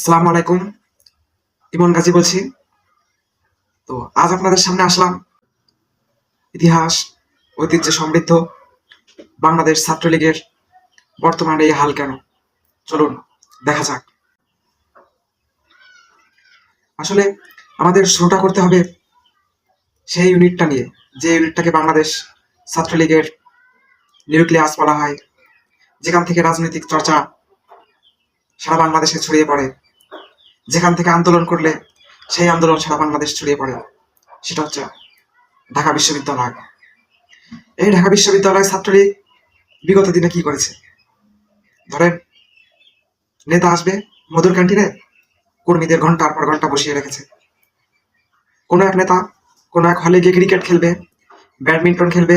আসসালামু আলাইকুম। ইমন গাজী বলছি। তো আজ আপনাদের সামনে আসলাম। ইতিহাস, ঐতিহ্য সমৃদ্ধ বাংলাদেশ ছাত্রলীগের বর্তমানে এই হাল কেন? চলুন, দেখা যাক। আসলে আমাদের শুরুটা করতে হবে সেই ইউনিটটা নিয়ে, যে ইউনিটটাকে বাংলাদেশ ছাত্রলীগের নিউক্লিয়াস বলা হয়। যেখান থেকে রাজনৈতিক চর্চা সারা বাংলাদেশে ছড়িয়ে পড়ে। যেখান থেকে আন্দোলন করলে সেই আন্দোলন সারা বাংলাদেশ ছড়িয়ে পড়ে। সেটা হচ্ছে ঢাকা বিশ্ববিদ্যালয়। এই ঢাকা বিশ্ববিদ্যালয় ছাত্রলীগ বিগত দিনে কি করেছে? ধরেন, নেতা আসবে মধুর ক্যান্টিনে, কর্মীদের ঘণ্টার পর ঘণ্টা বসিয়ে রেখেছে। কোনো এক নেতা, কোনো এক হলে গিয়ে ক্রিকেট খেলবে, ব্যাডমিন্টন খেলবে,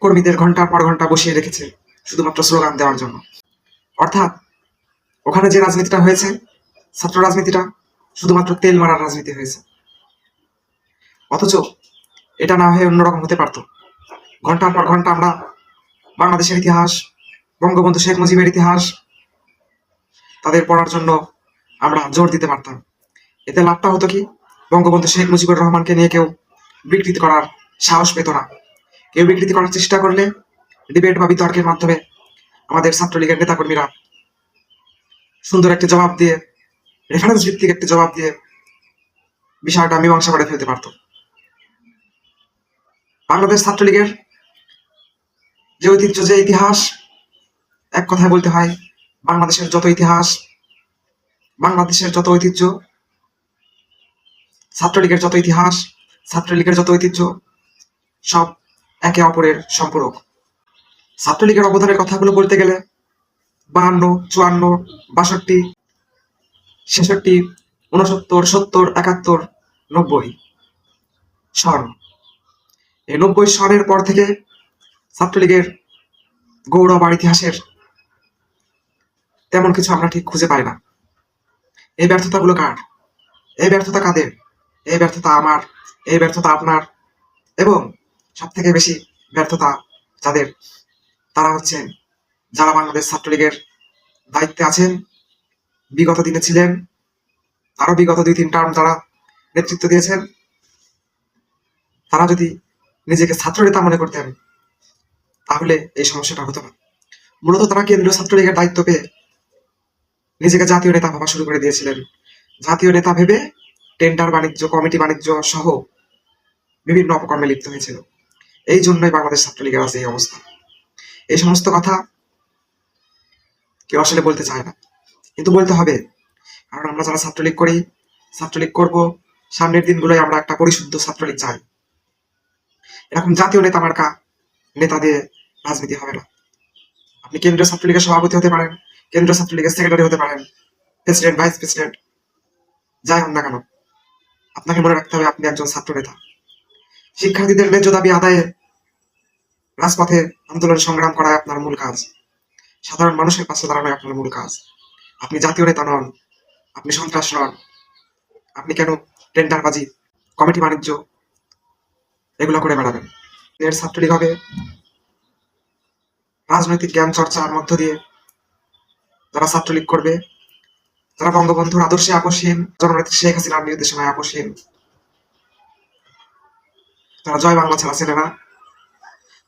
কর্মীদের ঘণ্টার পর ঘণ্টা বসিয়ে রেখেছে, শুধুমাত্র স্লোগান দেওয়ার জন্য। অর্থাৎ, ওখানে যে রাজনীতিটা হয়েছে ছাত্র রাজনীতিটা শুধুমাত্র তেল মারার রাজনীতি হয়েছে। অথচ এটা না হয়ে অন্যরকম হতে পারতো। ঘণ্টার পর ঘণ্টা আমরা বাংলাদেশের ইতিহাস, বঙ্গবন্ধু শেখ মুজিবের ইতিহাস, তাদের পড়ার জন্য আমরা জোর দিতে পারতাম। এতে লাভটা হতো কি? বঙ্গবন্ধু শেখ মুজিবুর রহমানকে নিয়ে কেউ বিকৃতি করার সাহস পেত না। কেউ বিকৃতি করার চেষ্টা করলে ডিবেট বা বিতর্কের মাধ্যমে আমাদের ছাত্রলীগের নেতাকর্মীরা সুন্দর একটি জবাব দিয়ে রেফারেন্স ভিত্তিক একটি জবাব দিয়ে বিষয়টা মীমাংসা করে ফেলতে পারত। বাংলাদেশ ছাত্রলীগের যে ঐতিহ্য, যে ইতিহাস, এক কথায় বলতে হয়, বাংলাদেশের যত ইতিহাস, বাংলাদেশের যত ঐতিহ্য, ছাত্রলীগের যত ইতিহাস, ছাত্রলীগের যত ঐতিহ্য, সব একে অপরের সম্পূরক। ছাত্রলীগের অবদানের কথাগুলো বলতে গেলে বাহান্ন, চুয়ান্ন, বাষট্টি ছেষট্টি উনসত্তর সত্তর, একাত্তর, নব্বই সন এই নব্বই সনের পর থেকে ছাত্রলীগের গৌরব আর ইতিহাসের তেমন কিছু আমরা ঠিক খুঁজে পাই না। এই ব্যর্থতাগুলো কার? এই ব্যর্থতা কাদের? এই ব্যর্থতা আমার? এই ব্যর্থতা আপনার? এবং সব থেকে বেশি ব্যর্থতা যাদের? তারা হচ্ছেন, যারা বাংলাদেশ ছাত্রলীগের দায়িত্বে আছেন বিগত দিনে ছিলেন। আরও বিগত দুই, তিন টার্ম যারা নেতৃত্ব দিয়েছেন। তারা যদি নিজেকে ছাত্র নেতা মনে করতেন, তাহলে এই সমস্যাটা হতো না। মূলত তারা কেন্দ্রীয় ছাত্রলীগের দায়িত্ব পেয়ে নিজেকে জাতীয় নেতা ভাবা শুরু করে দিয়েছিলেন। জাতীয় নেতা ভেবে টেন্ডার বাণিজ্য কমিটি বাণিজ্য সহ বিভিন্ন অপকর্মে লিপ্ত হয়েছিল। এই জন্যই বাংলাদেশ ছাত্রলীগের আছে এই অবস্থা। এই সমস্ত কথা কেউ আসলে বলতে চায় না। কিন্তু বলতে হবে, কারণ আমরা যারা ছাত্রলীগ করি, ছাত্রলীগ করব, সামনের দিনগুলোই আমরা একটা পরিশুদ্ধ ছাত্রলীগ চাই। এরকম জাতীয় নেতা মার্কা নেতা দিয়ে রাজনীতি হবে না। আপনি কেন্দ্রীয় ছাত্রলীগের সভাপতি হতে পারেন, কেন্দ্রীয় ছাত্রলীগের সেক্রেটারি হতে পারেন, প্রেসিডেন্ট, ভাইস প্রেসিডেন্ট, যাই হন না কেন। আপনাকে মনে রাখতে হবে, আপনি একজন ছাত্র নেতা। শিক্ষার্থীদের ন্যায্য দাবি আদায়ে রাজপথে আন্দোলন সংগ্রাম করাই আপনার মূল কাজ। সাধারণ মানুষের পাশে দাঁড়ানোই আপনার মূল কাজ। আপনি জাতীয় নেতা নন, আপনি সন্ত্রাস নন, আপনি কেন টেন্ডারবাজি, কমিটি বাণিজ্য, এগুলো করে বেড়াবেন? এর ছাত্রলীগ হবে রাজনৈতিক জ্ঞান চর্চার মধ্য দিয়ে যারা ছাত্রলীগ করবে, যারা বঙ্গবন্ধুর আদর্শে আকস্মিন জননেত্রী শেখ হাসিনার নির্দেশনায় আকস্মিন যারা জয় বাংলা ছাড়া না,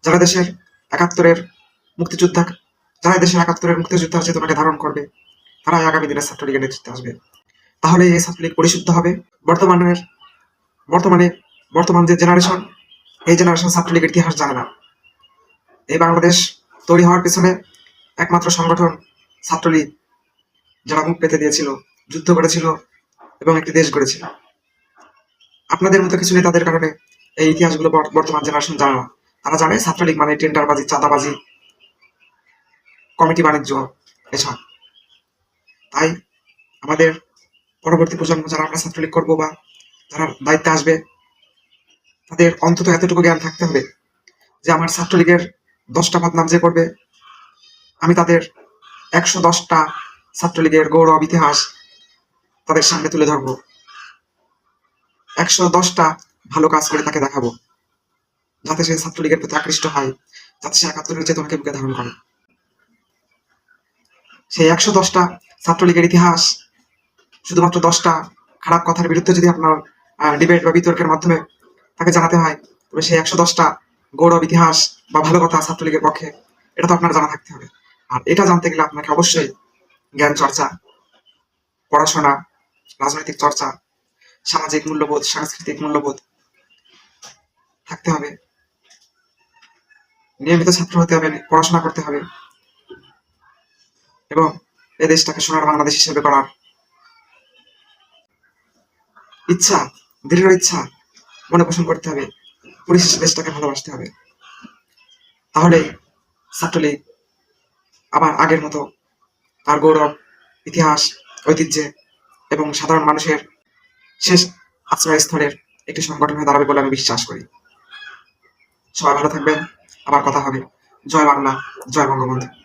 যারা দেশের একাত্তরের মুক্তিযোদ্ধা, যারা দেশের একাত্তরের মুক্তিযোদ্ধার চেতনাকে ধারণ করবে তারাই আগামী দিনের ছাত্রলীগের নেতৃত্বে আসবে। তাহলে এই ছাত্রলীগ পরিশুদ্ধ হবে? বর্তমানের, বর্তমানে, বর্তমান যে জেনারেশন এই জেনারেশন ছাত্রলীগের ইতিহাস জানে না। এই বাংলাদেশ তৈরি হওয়ার পিছনে একমাত্র সংগঠন ছাত্রলীগ, যারা মুখ পেতে দিয়েছিল, যুদ্ধ করেছিল এবং একটি দেশ গড়েছিল। আপনাদের মতো কিছু নেতাদের কারণে এই ইতিহাসগুলো বর- বর্তমান জেনারেশন জানে না। তারা জানে ছাত্রলীগ মানে টেন্ডারবাজি, চাঁদাবাজি, কমিটি বাণিজ্য, এসব। তাই আমাদের পরবর্তী প্রজন্ম যারা আমরা ছাত্রলীগ করব বা যারা দায়িত্বে আসবে, তাদের অন্তত এতটুকু জ্ঞান থাকতে হবে যে আমার ছাত্রলীগের দশটা বদনাম যে করবে। আমি তাদের একশো দশটা ছাত্রলীগের গৌরব, ইতিহাস তাদের সামনে তুলে ধরবো। একশো দশটা ভালো কাজ করে তাকে দেখাবো, যাতে সে ছাত্রলীগের প্রতি আকৃষ্ট হয়, যাতে সে একাত্তরের চেতনাকে বুকে ধারণ করে। সেই একশো দশটা ছাত্রলীগের ইতিহাস, শুধুমাত্র দশটা খারাপ কথার বিরুদ্ধে যদি আপনার ডিবেট বা বিতর্কের মাধ্যমে তাকে জানাতে হয়, তবে সেই একশো দশটা গৌরব ইতিহাস বা ভালো কথা ছাত্রলীগের পক্ষে, এটা তো আপনার জানা থাকতে হবে। আর এটা জানতে গেলে আপনাকে অবশ্যই জ্ঞান চর্চা, পড়াশোনা, রাজনৈতিক চর্চা, সামাজিক মূল্যবোধ, সাংস্কৃতিক মূল্যবোধ থাকতে হবে। নিয়মিত ছাত্র হতে হবে, পড়াশোনা করতে হবে। এবং এ দেশটাকে সোনার বাংলাদেশ হিসেবে করার। ইচ্ছা, দৃঢ় ইচ্ছা, মনে পোষণ করতে হবে, পরিশেষে দেশটাকে ভালোবাসতে হবে। তাহলে ছাত্রলীগ আবার আগের মতো তার গৌরব, ইতিহাস, ঐতিহ্যে এবং সাধারণ মানুষের শেষ আশ্রয়স্থলের একটি সংগঠন হয়ে দাঁড়াবে বলে আমি বিশ্বাস করি। সবাই ভালো থাকবেন। আবার কথা হবে। জয় বাংলা, জয় বঙ্গবন্ধু।